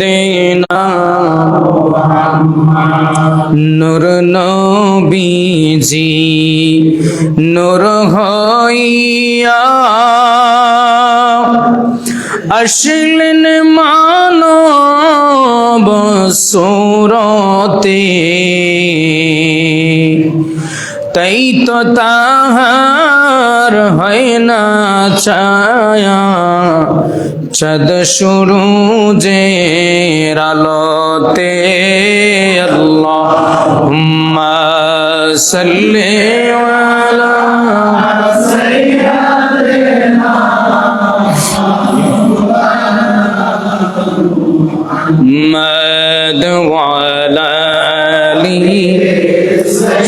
দেনা নূর নবীজি নূর হইয়া আসলেন মানব সুরতে। তাই তো তাহার হয় না ছায়া। চাঁদ শুরু যে আলোতে আল্লাহ সাল্লি আলা محمد وعلى آله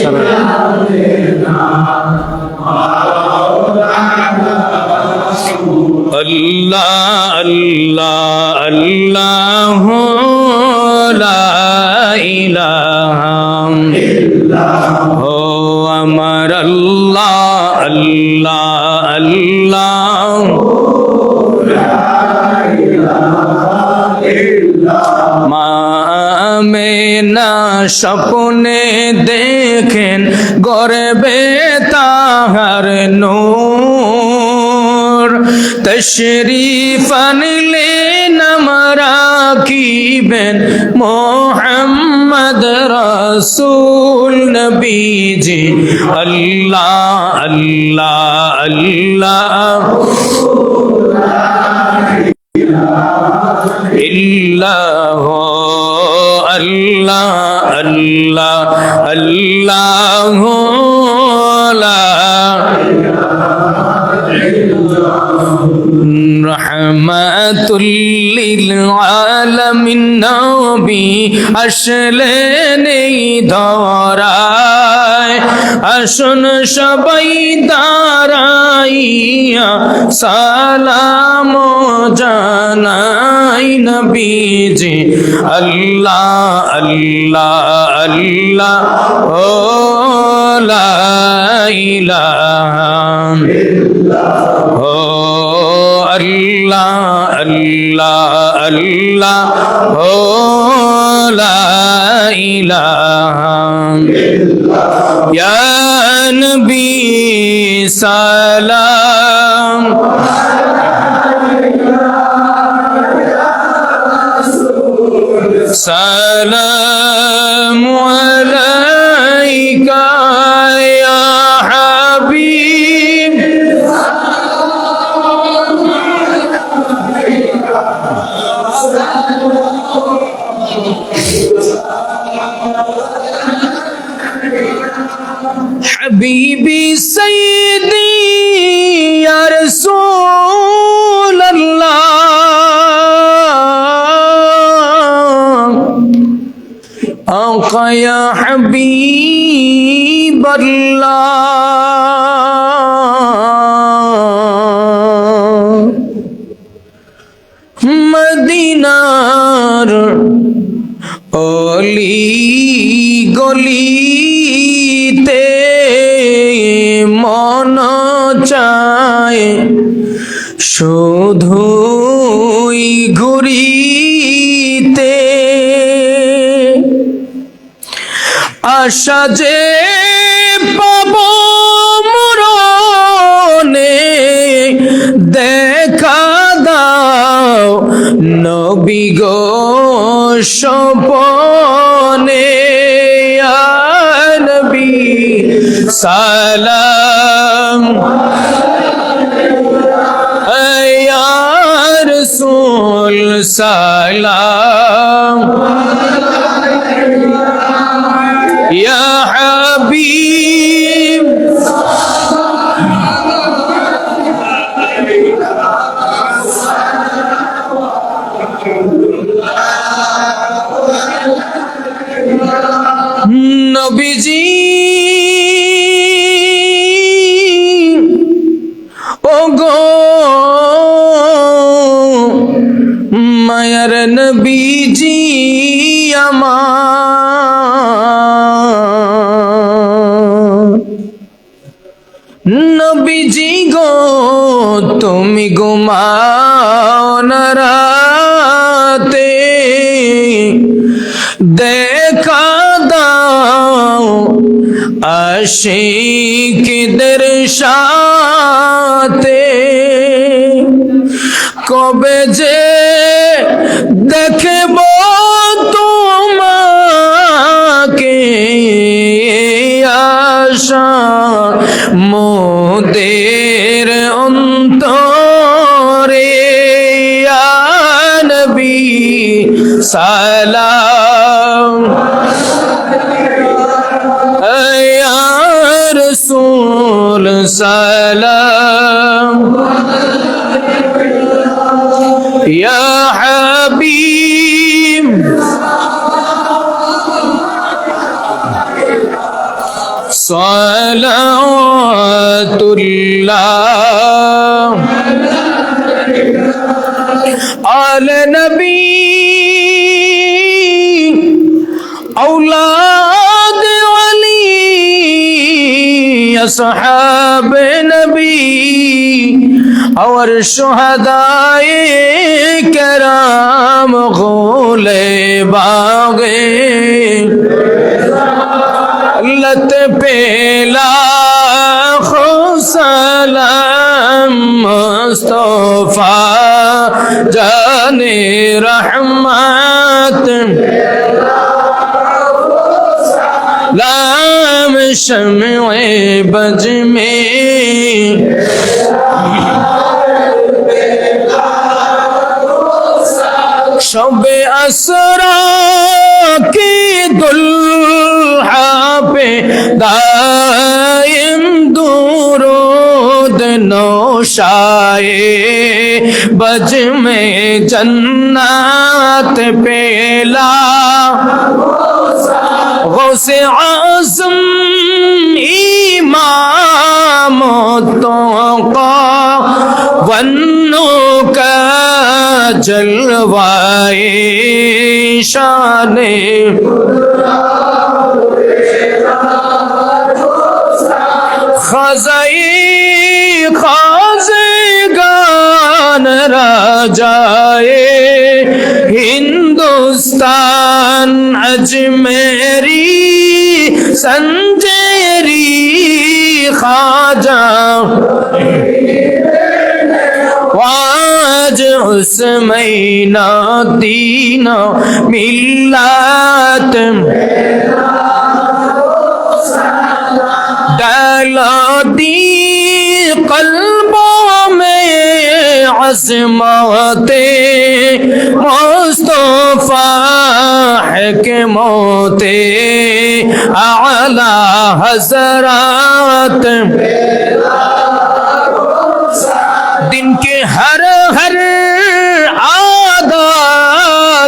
الله আল্লাহ আল্লাহ আল্লাহ হো আমার আল্লাহ আল্লাহ আল্লাহ না স্বপ্নে দেখেন গর্বে তাহার নূর। তশরিফ আনলে নামরা কিবেন মোহাম্মদ রসুল নবীজি। আল্লাহ আল্লাহ আল্লাহ। ইল্লাহ আল্লাহ আল্লাহ আল্লাহ নবী নেই ধরায়। আসুন সবাই দাঁড়াইয়া সালাম জানাই নবীজি। আল্লাহ আল্লাহ আল্লাহ ও আল্লাহ আল্লাহ আল্লাহ ও লা ইলাহা ইয়া নবী সালাম হাবিবি সৈদি রসুল আকায়া হাবিব মদিনার অলি গলি মন চায় শুধুই ঘুরিতে। আশা যে পাব মরণে, দেখা দাও নবী গো সপনে নবী, সালাম সালাম। ইয়া হাবিব। নবীজি মায়ার নবীজি আমার। নবীজি গো, তুমি ঘুমাও না রাতে। দেখা দাও আশিকদের সাথে। কবে যে আশা মোদের অন্তরে নবী সালাম। রাসূল সালাম। ইয়া صلوات الله على نبي أولاد علي أصحاب نبي اور شهداء کرام غول بلا خسلام مصطفى جاني رحمت. لام شمع بجمي. شب اسرا کی دل शाए बज में जन्नत पेला गौसे आजम इमामों का वन्नों का जलवाए शान खजाई खा রাজায়ে হিন্দুস্তান আজমেরি সঞ্জেরি খাজা আজ হুসমাইনা দিনা মিল্লাত ডালা দি কলবো মে अजमते मुस्तफ़ा के मोते, आला हजरात। दिन के हर हर आदा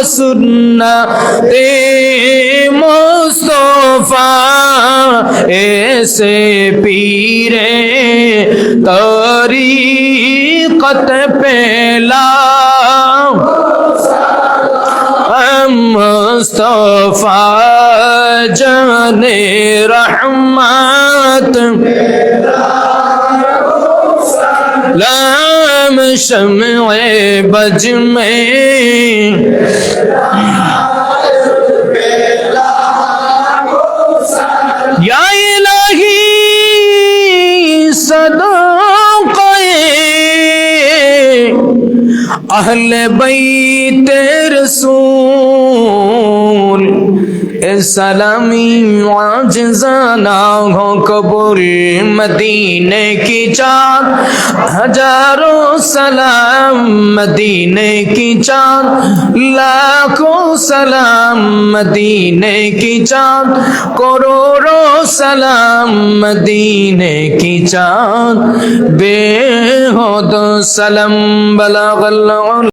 सुनना ते मुस्तफ़ा, ऐसे पीरे तरी। حقیقت پیلا مصطفیٰ جان رحمت. لام شمع بج میں আহলে বাইতে রসুল सलामी आजाना हो कबूल मदीने की चाँद हज़ारों सलाम मदीने की चाँद लाखों सलाम मदीने की चाँद करोड़ों सलाम मदीने की चाँद बेहद सलम बलगल